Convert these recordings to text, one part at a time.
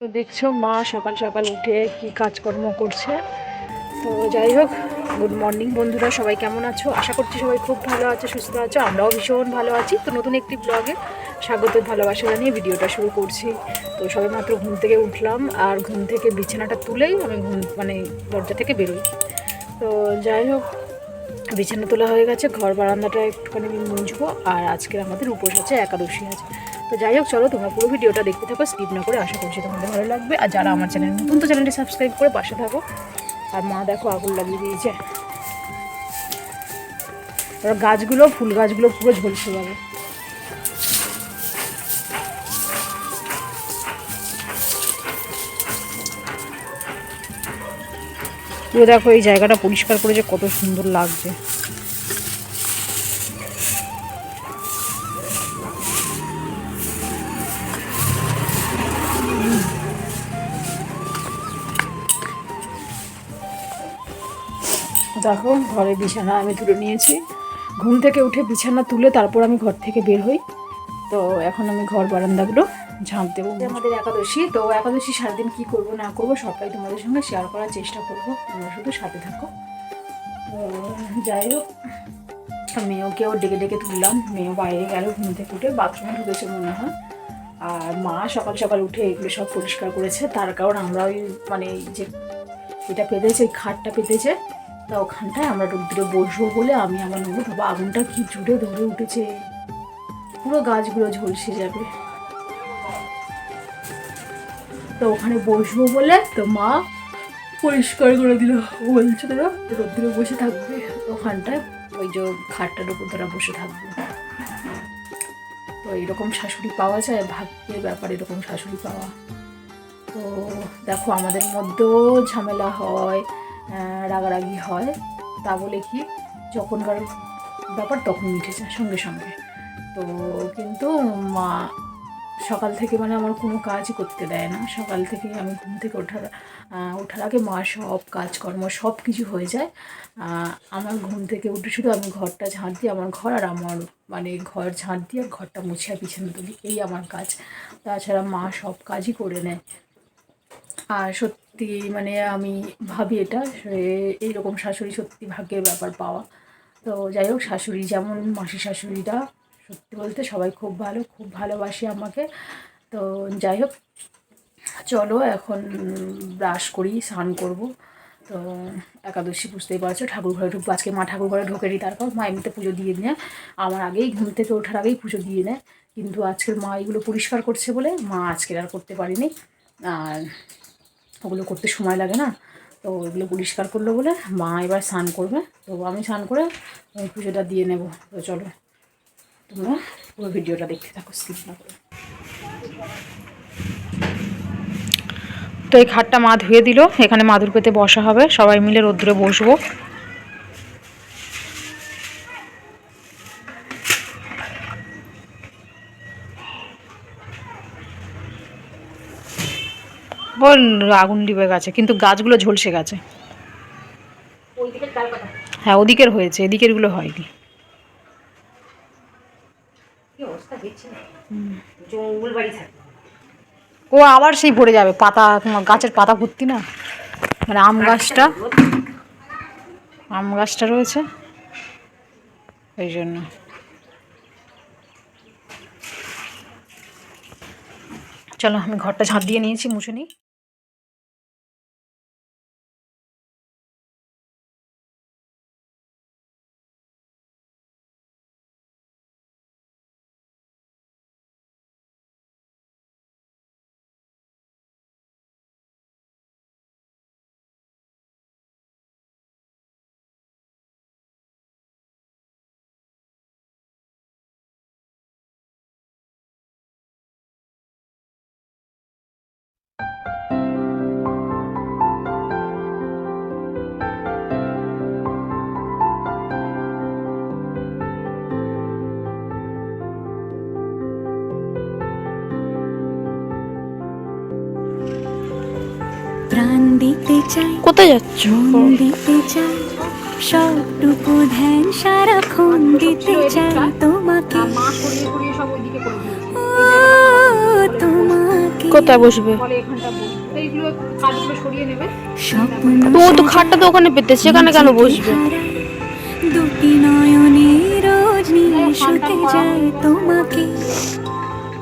দেখছ মা সকাল সকাল উঠে কি কাজকর্ম করছে। তো যাই হোক গুড মর্নিং বন্ধুরা, সবাই কেমন আছো? আশা করছি সবাই খুব ভালো আছো, সুস্থ আছো, আমরাও ভীষণ ভালো আছি। তো নতুন একটি ব্লগে স্বাগত, ভালোবাসা জানিয়ে ভিডিওটা শুরু করছি। তো সবে মাত্র ঘুম থেকে উঠলাম আর ঘুম থেকে বিছানাটা তুলেই আমি ঘুম মানে দরজা থেকে বেরোই। তো যাই হোক, বিছানা তোলা হয়ে গেছে, ঘর বারান্দাটা একটুখানি মুছবো আর আজকে আমাদের উপোস আছে একাদশী আছে তো যাই হোক, চলো তোমরা পুরো ভিডিওটা দেখতে থাকো স্কিপ না করে আশা করছি তোমাদের ভালো লাগবে। আর যারা আমার চ্যানেল নতুন, তো চ্যানেলটি সাবস্ক্রাইব করে পাশে থাকো। আর মা দেখো আগুন লাগিয়ে দিয়েছে। এবার গাছগুলো, ফুল গাছগুলো পুরো ঝলসে যাবে। দেখো এই জায়গাটা পরিষ্কার করেছে, কত সুন্দর লাগছে। দেখো, ঘরে বিছানা আমি তুলে নিয়েছি। ঘুম থেকে উঠে বিছানা তুলে তারপর আমি ঘর থেকে বের হই। তো এখন আমি ঘর বারান্দাগুলো ঝাঁপ দেবো। আমাদের একাদশী, তো একাদশী সারাদিন কী করব, না করব, সবটাই তোমাদের সঙ্গে শেয়ার করার চেষ্টা করব। তোমরা শুধু সাথে থাকো। যাই হোক মেয়েকেও ডেকে ডেকে তুললাম। মেয়েও বাইরে গেল, ঘুম থেকে উঠে বাথরুমে ঢুকেছে মনে হয়। আর মা সকাল সকাল উঠে এগুলো সব পরিষ্কার করেছে। তার কারণ আমরা ওই মানে যে এটা পেতেছে ওই খাটটা পেতেছে। তা ওখানটায় আমরা রোদ্দুরে বসবো বলে আমি আমার বাবা, আগুনটা কি জুড়ে ধরে উঠেছে? পুরো গাছগুলো ঝলসে যাবে। তো ওখানে বসবো বলে তো মা পরিষ্কার করে দিল। বলছে তোরা রোদ্দুরে বসে থাকবে। ওখানটায় ওই যে খাটটার উপর তোরা বসে থাকবে। তো এরকম শাশুড়ি পাওয়া যায়, ভাগ্যের ব্যাপার এরকম শাশুড়ি পাওয়া। তো দেখো, আমাদের মধ্যেও ঝামেলা হয়। রাগারাগি হয়, তা বলে কি যখনকার ব্যাপার তখন মিটে যায়, সঙ্গে সঙ্গে। তো কিন্তু মা সকাল থেকে মানে আমার কোনো কাজই করতে দেয় না। সকাল থেকে আমি ঘুম থেকে ওঠার ওঠার আগে মা সব কাজকর্ম সব কিছু হয়ে যায়। আমার ঘুম থেকে উঠে শুধু আমি ঘরটা ঝাঁট দিই, আমার ঘর আর আমার মানে ঘর ঝাঁট দিয়ে আর ঘরটা মুছে আর পিছনে তুলি এই আমার কাজ। তাছাড়া মা সব কাজই করে নেয়। আর সত্যি মানে আমি ভাবি এটা এইরকম শাশুড়ি সত্যি ভাগ্যের ব্যাপার পাওয়া। তো যাই হোক, শাশুড়ি যেমন মাসি শাশুড়িটা, সত্যি বলতে সবাই খুব ভালো, খুব ভালোবাসে আমাকে। তো যাই হোক, চলো এখন ব্রাশ করি, স্নান করব। তো একাদশী বুঝতেই পারছ, ঠাকুর ঘরে ঢুকবো। আজকে মা ঠাকুর ঘরে ঢোকেনি, তারপর মা এমনিতে পুজো দিয়ে নেয়। আমার আগেই ঘুম থেকে ওঠার আগেই পুজো দিয়ে নেয়। কিন্তু আজকের মা এগুলো পরিষ্কার করছে বলে মা আজকের আর করতে পারিনি। আর ওগুলো করতে সময় লাগে না। তো ওগুলো পরিষ্কার করল বলে মা এবার স্নান করবে। তো আমি স্নান করে পুজোটা দিয়ে নেব। তো চলো, তোমরা পুরো ভিডিওটা দেখতে থাকো স্কিপ না করে। তো এই খাটটা মা ধুয়ে দিল। এখানে মাদুর পেতে বসা হবে। সবাই মিলে রোদ্রে বসবো। বল আগুন লিবে গেছে কিন্তু গাছগুলো ঝলসে গেছে। হ্যাঁ ওদিকের হয়েছে এদিকেরগুলো হয়নি। জঙ্গল বাড়ি ও আবার সেই ভরে যাবে পাতা তোমার গাছের পাতা ভর্তি না? মানে আম গাছটা? আম গাছটা রয়েছে। এই জন্য। চলো আমি ঘরটা ঝাঁপ দিয়ে নিয়েছি মুছে নিই। দিতে চাই। কোথায় যাচ্ছ? দিতে চাই। সবটুকু ধ্যান সারাক্ষণ দিতে চাই তোমাকে। তোমাকে। কোথায় বসবে? ও তো খাটটা তো ওখানে পেতে সেখানে কেন বসবে? দুটি নয়নে রোজ নিয়ে শুতে যায় তোমাকে।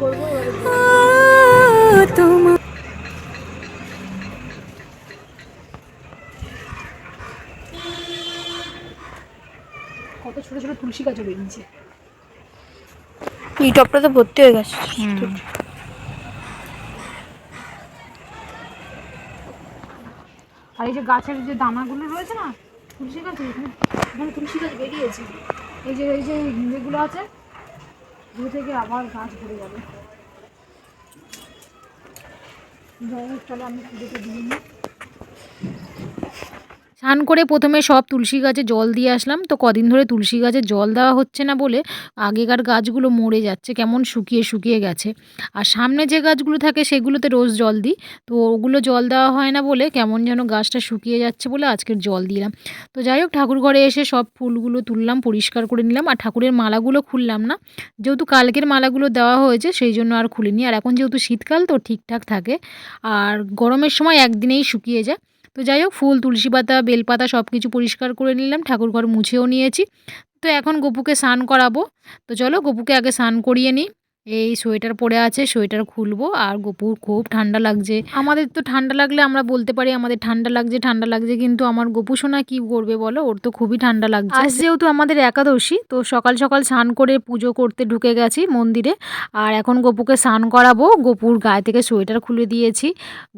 করব ও তোমার কত ছোট তুলসী গাছও বেরিয়েছে এই টপটা তো ভর্তি হয়ে গেছে। আর এই যে গাছের যে দানাগুলো রয়েছে না তুলসী গাছ এখানে তুলসী গাছ বেরিয়েছে। এই যে এই যে এগুলো আছে দু থেকে আবার গাছ ভরে যাবে। যাই হোক চলো আমি পুজোটা দিয়ে নিই স্নান করে প্রথমে সব তুলসী গাছে জল দিয়ে আসলাম। তো কদিন ধরে তুলসী গাছে জল দেওয়া হচ্ছে না বলে আগেকার গাছগুলো মরে যাচ্ছে, কেমন শুকিয়ে শুকিয়ে গেছে। আর সামনে যে গাছগুলো থাকে সেগুলোতে রোজ জল দিই। তো ওগুলো জল দেওয়া হয় না বলে কেমন যেন গাছটা শুকিয়ে যাচ্ছে বলে আজকের জল দিলাম। তো যাই হোক, ঠাকুর ঘরে এসে সব ফুলগুলো তুললাম, পরিষ্কার করে নিলাম। আর ঠাকুরের মালাগুলো খুললাম না। যেহেতু কালকের মালাগুলো দেওয়া হয়েছে সেই জন্য আর খুলিনি। আর এখন যেহেতু শীতকাল তো ঠিকঠাক থাকে। আর গরমের সময় একদিনেই শুকিয়ে যায়। তো যাই হোক, ফুল, তুলসী পাতা, বেলপাতা সব কিছু পরিষ্কার করে নিলাম ঠাকুর ঘর মুছেও নিয়েছি। তো এখন গপুকে স্নান করাবো। তো চলো, গপুকে আগে স্নান করিয়ে নিই। এই সোয়েটার পরে আছে, সোয়েটার খুলবো আর গপুর খুব ঠান্ডা লাগছে। আমাদের তো ঠান্ডা লাগলে আমরা বলতে পারি আমাদের ঠান্ডা লাগছে ঠান্ডা লাগছে, কিন্তু আমার গপু সোনা কি করবে বলো? ওর তো খুবই ঠান্ডা লাগছে। আজ যেহেতু আমাদের একাদশী, তো সকাল সকাল স্নান করে পুজো করতে ঢুকে গেছি মন্দিরে। আর এখন গপুকে স্নান করাবো। গপুর গায়ে থেকে সোয়েটার খুলে দিয়েছি।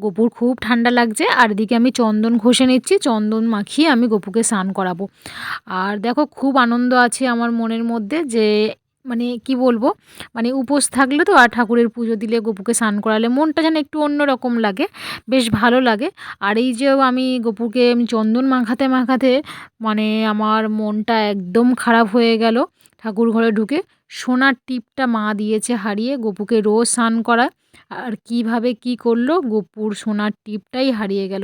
গপুর খুব ঠান্ডা লাগছে। আর এদিকে আমি চন্দন ঘষে নিচ্ছি। চন্দন মাখিয়ে আমি গপুকে স্নান করাবো। আর দেখো, খুব আনন্দ আছে আমার মনের মধ্যে যে মানে কি বলব? মানে উপোস থাকলে তো আর ঠাকুরের পুজো দিলে, গপুকে স্নান করালে মনটা যেন একটু অন্যরকম লাগে, বেশ ভালো লাগে। আর এই যে আমি গপুকে চন্দন মাখাতে মাখাতে মানে আমার মনটা একদম খারাপ হয়ে গেল ঠাকুর ঘরে ঢুকে। সোনার টিপটা মা দিয়েছে হারিয়ে, গপুকে রোজ স্নান করা। আর কীভাবে কি করল? গপুর সোনার টিপটাই হারিয়ে গেল।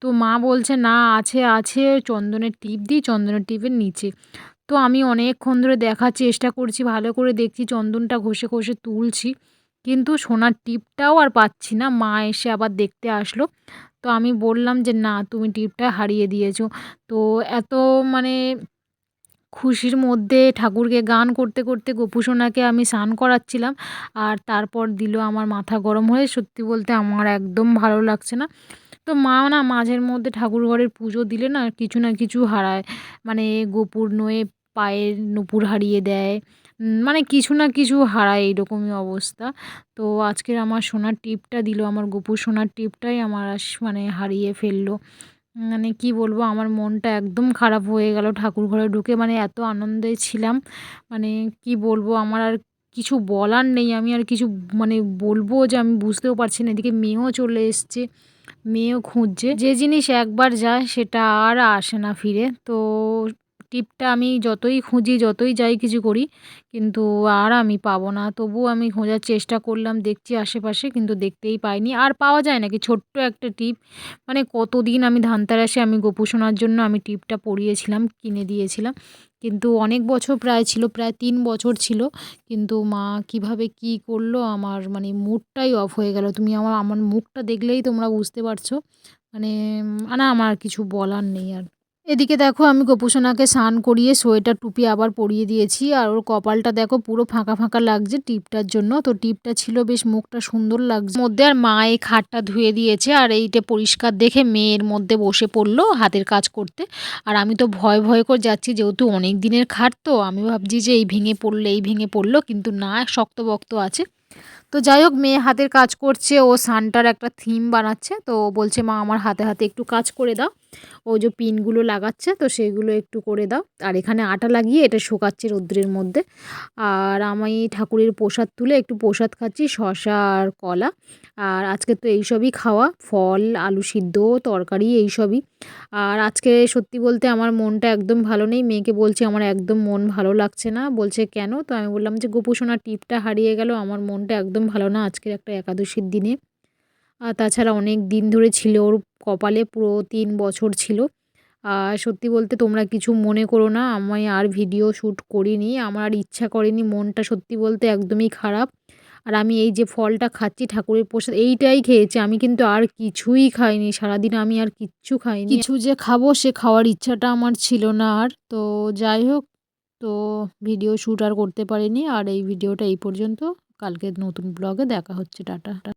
তো মা বলছে, না, আছে আছে, চন্দনের টিপ দিই, চন্দনের টিপের নিচে। তো আমি অনেকক্ষণ ধরে দেখার চেষ্টা করছি, ভালো করে দেখছি, চন্দনটা ঘষে ঘষে তুলছি। কিন্তু সোনার টিপটাও আর পাচ্ছি না, মা এসে আবার দেখতে আসলো। তো আমি বললাম যে, না, তুমি টিপটা হারিয়ে দিয়েছ। তো এত মানে খুশির মধ্যে ঠাকুরকে গান করতে করতে গোপু সোনাকে আমি স্নান করাচ্ছিলাম। আর তারপর দিল আমার মাথা গরম হয়ে, সত্যি বলতে আমার একদম ভালো লাগছে না। তো মা না মাঝের মধ্যে ঠাকুর ঘরের পুজো দিলে না কিছু না কিছু হারায়। মানে গোপুর নয়ে পায়ের নুপুর হারিয়ে দেয়। মানে কিছু না কিছু হারায় এইরকমই অবস্থা। তো আজকের আমার সোনার টিপটা দিল, আমার গোপুর সোনার টিপটাই আমার মানে হারিয়ে ফেলল। মানে কি বলব, আমার মনটা একদম খারাপ হয়ে গেল ঠাকুর ঘরে ঢুকে। মানে এত আনন্দে ছিলাম। মানে কি বলব, আমার আর কিছু বলার নেই। আমি আর কিছু মানে বলব যে আমি বুঝতেও পারছি না। এদিকে মেয়েও চলে এসছে। মেয়েও খুঁজছে। যে জিনিস একবার যায় সেটা আর আসে না ফিরে। তো টিপটা আমি যতই খুঁজি, যতই যাই কিছু করি, কিন্তু আর আমি পাবো না। তবুও আমি খোঁজার চেষ্টা করলাম, দেখছি আশেপাশে, কিন্তু দেখতেই পাইনি। আর পাওয়া যায় নাকি? ছোট্ট একটা টিপ। মানে কতদিন আমি ধানতেরাসে আমি গোপু সোনার জন্য আমি টিপটা পরিয়েছিলাম, কিনে দিয়েছিলাম। কিন্তু অনেক বছর প্রায় ছিল, প্রায় তিন বছর ছিল। কিন্তু মা কীভাবে কি করল, আমার মানে মুডটাই অফ হয়ে গেল। তুমি আমার আমার মুখটা দেখলেই তোমরা বুঝতে পারছ। মানে না, আমার কিছু বলার নেই আর। এদিকে দেখো, আমি গোপুসোনাকে স্নান করিয়ে সোয়েটার টুপি আবার পরিয়ে দিয়েছি। আর ওর কপালটা দেখো, পুরো ফাঁকা ফাঁকা লাগছে টিপটার জন্য। তো টিপটা ছিল বেশ মুখটা সুন্দর লাগছে। মধ্যে আর মা এই খাটটা ধুয়ে দিয়েছে। আর এইটা পরিষ্কার দেখে মেয়ের মধ্যে বসে পড়ল হাতের কাজ করতে। আর আমি তো ভয় ভয় করে যাচ্ছি, যেহেতু অনেক দিনের খাট তো, আমি ভাবছি যে এই ভেঙে পড়ল এই ভেঙে পড়ল, কিন্তু না শক্ত বক্ত আছে। তো যাই হোক, মেয়ে হাতের কাজ করছে, ও সানটার একটা থিম বানাচ্ছে। তো বলছে, মা, আমার হাতে হাতে একটু কাজ করে দাও। ও যে পিনগুলো লাগাচ্ছে, তো সেগুলো একটু করে দাও। আর এখানে আটা লাগিয়ে এটা শুকাচ্ছে রৌদ্রের মধ্যে। আর আমি ঠাকুরের প্রসাদ তুলে একটু প্রসাদ খাচ্ছি শশা আর কলা। আর আজকে তো এইসবই খাওয়া, ফল, আলু সিদ্ধ, তরকারি এইসবই আর আজকে সত্যি বলতে আমার মনটা একদম ভালো নেই। মেয়েকে বলছি, আমার একদম মন ভালো লাগছে না। বলছে, কেন? তো আমি বললাম যে গোপুসোনার টিপটা হারিয়ে গেল। আমার মনটা একদম ভালো না আজকের একটা একাদশীর দিনে। তাছাড়া অনেক দিন ধরে ছিল, ওর কপালে পুরো তিন বছর ছিল। আর সত্যি বলতে তোমরা কিছু মনে করো না, আমি আর ভিডিও শ্যুট করিনি, আমার আর ইচ্ছা করেনি, মনটা সত্যি বলতে একদমই খারাপ। আর আমি এই যে ফলটা খাচ্ছি ঠাকুরের প্রসাদ, এইটাই খেয়েছি, আমি কিন্তু আর কিছুই খাইনি, সারাদিন আমি আর কিচ্ছু খাইনি। কিছু যে খাব সে খাওয়ার ইচ্ছাটা আমার ছিল না আর, তো যাই হোক, তো ভিডিও শ্যুট আর করতে পারিনি, আর এই ভিডিওটা এই পর্যন্ত, কালকে নতুন ব্লগে দেখা হচ্ছে, টাটা।